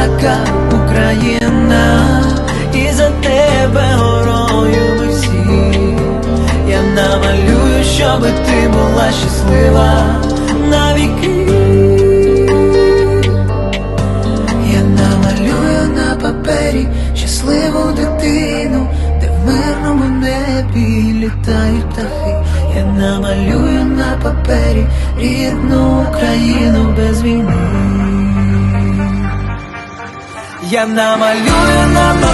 така Україна, і за тебе горою ми всі. Я намалюю, щоби ти була щаслива навіки. Я намалюю на папері щасливу дитину, де в мирному небі літають птахи. Я намалюю на папері рідну Україну без війни. Я намалюю на